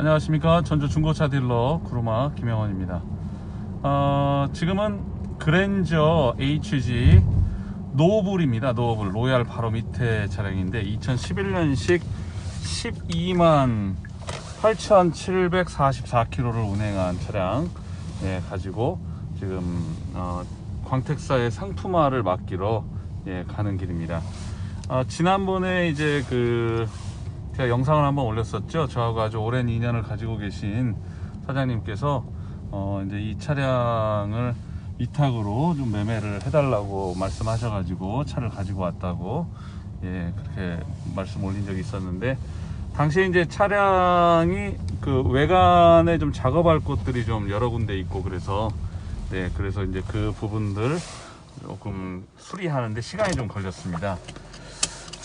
안녕하십니까. 전주 중고차 딜러 구루마 김영원입니다. 어, 지금은 그랜저 HG 노블입니다. 노블 로얄 바로 밑에 차량인데 2011년식 12만 8,744km를 운행한 차량 예, 가지고 지금 어, 광택사의 상품화를 맡기러 예, 가는 길입니다. 아, 지난번에 이제 그 제가 영상을 한번 올렸었죠. 저하고 아주 오랜 인연을 가지고 계신 사장님께서 어 이제 이 차량을 위탁으로 좀 매매를 해달라고 말씀하셔가지고 차를 가지고 왔다고 예 그렇게 말씀 올린 적이 있었는데 당시에 이제 차량이 그 외관에 좀 작업할 곳들이 좀 여러 군데 있고 그래서 네 그래서 이제 그 부분들 조금 수리하는데 시간이 좀 걸렸습니다.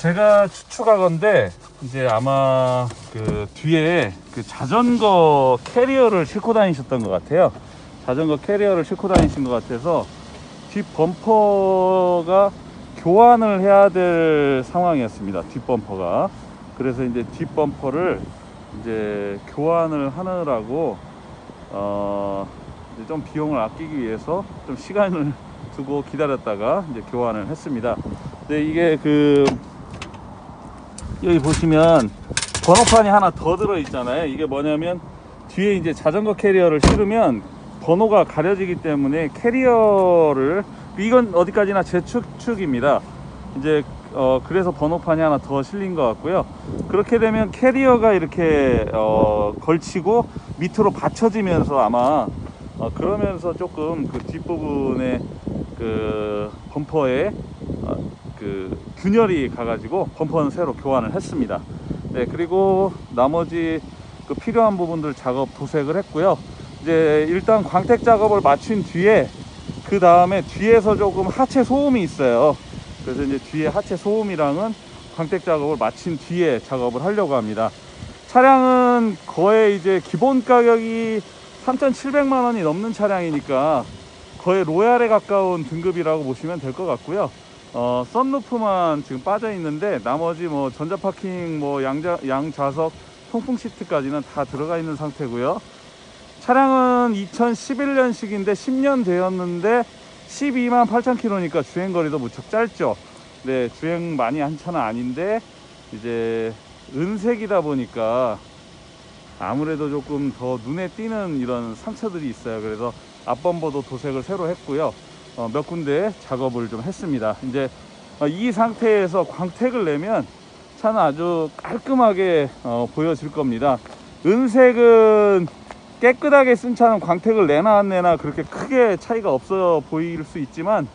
제가 추측하건데 이제 아마 그 뒤에 그 자전거 캐리어를 싣고 다니셨던 것 같아요. 자전거 캐리어를 싣고 다니신 것 같아서 뒷 범퍼가 교환을 해야 될 상황이었습니다. 뒷 범퍼가 그래서 이제 뒷 범퍼를 이제 교환을 하느라고 어 좀 비용을 아끼기 위해서 좀 시간을 두고 기다렸다가 이제 교환을 했습니다. 근데 이게 그 여기 보시면 번호판이 하나 더 들어 있잖아요. 이게 뭐냐면 뒤에 이제 자전거 캐리어를 실으면 번호가 가려지기 때문에 캐리어를 이건 어디까지나 제 추측입니다. 이제 어 그래서 번호판이 하나 더 실린 것 같고요. 그렇게 되면 캐리어가 이렇게 어 걸치고 밑으로 받쳐지면서 아마 어 그러면서 조금 그 뒷부분에 그 범퍼에 어, 그 균열이 가가지고 범퍼는 새로 교환을 했습니다. 네 그리고 나머지 그 필요한 부분들 작업 도색을 했고요. 이제 일단 광택 작업을 마친 뒤에 그 다음에 뒤에서 조금 하체 소음이 있어요. 그래서 이제 뒤에 하체 소음이랑은 광택 작업을 마친 뒤에 작업을 하려고 합니다. 차량은 거의 이제 기본 가격이 3,700만 원이 넘는 차량이니까 거의 로얄에 가까운 등급이라고 보시면 될 것 같고요. 어, 썬루프만 지금 빠져 있는데 나머지 뭐 전자 파킹 뭐 양자 양좌석 통풍 시트까지는 다 들어가 있는 상태고요. 차량은 2011년식인데 10년 되었는데 12만 8천 킬로니까 주행 거리도 무척 짧죠. 네, 주행 많이 한 차는 아닌데 이제 은색이다 보니까 아무래도 조금 더 눈에 띄는 이런 상처들이 있어요. 그래서 앞범버도 도색을 새로 했고요. 어, 몇 군데 작업을 좀 했습니다. 이제 어, 이 상태에서 광택을 내면 차는 아주 깔끔하게 어, 보여질 겁니다. 은색은 깨끗하게 쓴 차는 광택을 내나 안 내나 그렇게 크게 차이가 없어 보일 수 있지만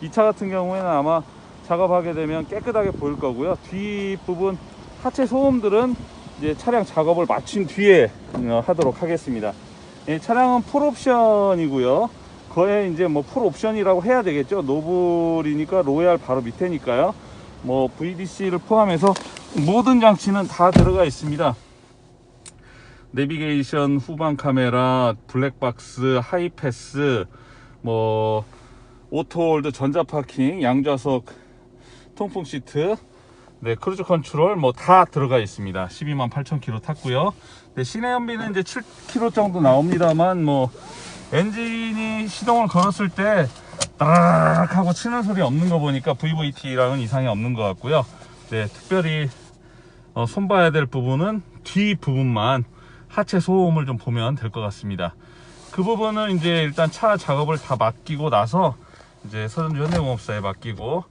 이 차 같은 경우에는 아마 작업하게 되면 깨끗하게 보일 거고요. 뒷부분 하체 소음들은 이제 차량 작업을 마친 뒤에 어, 하도록 하겠습니다. 이 차량은 풀옵션이고요. 거의 이제 뭐 풀 옵션이라고 해야 되겠죠. 노블이니까 로얄 바로 밑에니까요. 뭐 VDC를 포함해서 모든 장치는 다 들어가 있습니다. 내비게이션, 후방 카메라, 블랙박스, 하이패스, 뭐 오토홀드, 전자 파킹, 양좌석, 통풍 시트, 네 크루즈 컨트롤 뭐 다 들어가 있습니다. 12만 8천 킬로 탔고요. 네, 시내 연비는 이제 7km 정도 나옵니다만 뭐 엔진이 시동을 걸었을 때 따라락 하고 치는 소리 없는 거 보니까 VVT랑은 이상이 없는 것 같고요. 네, 특별히 어, 손봐야 될 부분은 뒤 부분만 하체 소음을 좀 보면 될 것 같습니다. 그 부분은 이제 일단 차 작업을 다 맡기고 나서 이제 서전주 현대공업사에 맡기고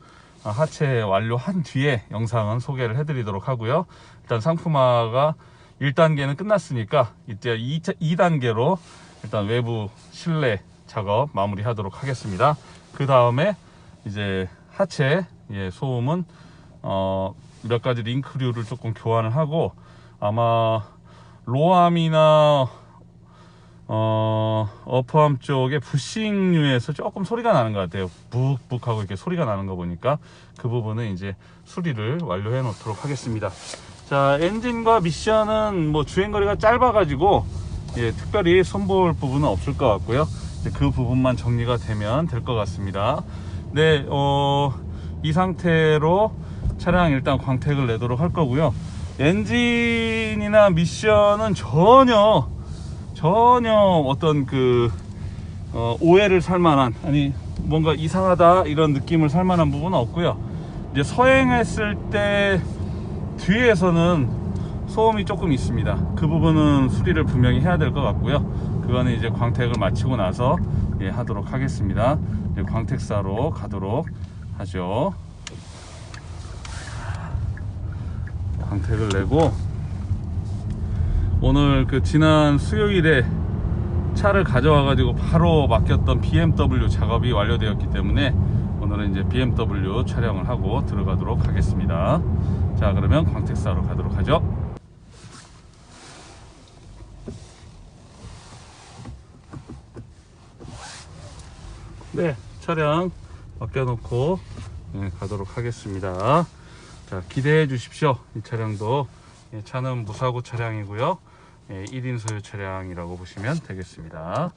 어, 하체 완료한 뒤에 영상은 소개를 해드리도록 하고요. 일단 상품화가 1단계는 끝났으니까 이제 2단계로 일단 외부 실내 작업 마무리 하도록 하겠습니다. 그 다음에 이제 하체 예, 소음은 어, 몇 가지 링크류를 조금 교환을 하고 아마 로암이나 어, 어퍼암 쪽에 부싱류에서 조금 소리가 나는 것 같아요. 북북 하고 이렇게 소리가 나는 거 보니까 그 부분은 이제 수리를 완료해 놓도록 하겠습니다. 자, 엔진과 미션은 뭐 주행거리가 짧아 가지고 예, 특별히 손볼 부분은 없을 것 같고요. 그 부분만 정리가 되면 될 것 같습니다. 네, 어, 이 상태로 차량 일단 광택을 내도록 할 거고요. 엔진이나 미션은 전혀 전혀 어떤 그 어, 오해를 살 만한 아니 뭔가 이상하다 이런 느낌을 살 만한 부분은 없고요. 이제 서행했을 때 뒤에서는 소음이 조금 있습니다. 그 부분은 수리를 분명히 해야 될 것 같고요. 그거는 이제 광택을 마치고 나서 예, 하도록 하겠습니다. 이제 광택사로 가도록 하죠. 광택을 내고 오늘 그 지난 수요일에 차를 가져와 가지고 바로 맡겼던 BMW 작업이 완료되었기 때문에 오늘은 이제 BMW 촬영을 하고 들어가도록 하겠습니다. 자 그러면 광택사로 가도록 하죠. 네, 차량 맡겨놓고 네, 가도록 하겠습니다. 자, 기대해 주십시오. 이 차량도 예, 차는 무사고 차량이고요. 예, 1인 소유 차량이라고 보시면 되겠습니다.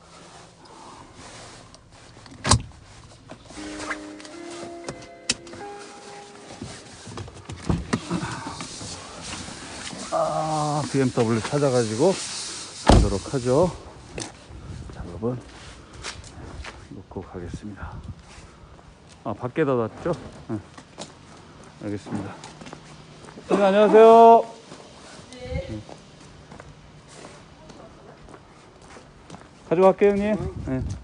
아, BMW 찾아가지고 가도록 하죠. 작업은 놓 고 가겠습니다. 아, 밖에다 놨죠? 네. 알겠습니다. 네, 안녕하세요. 네. 가져갈게요, 형님. 네.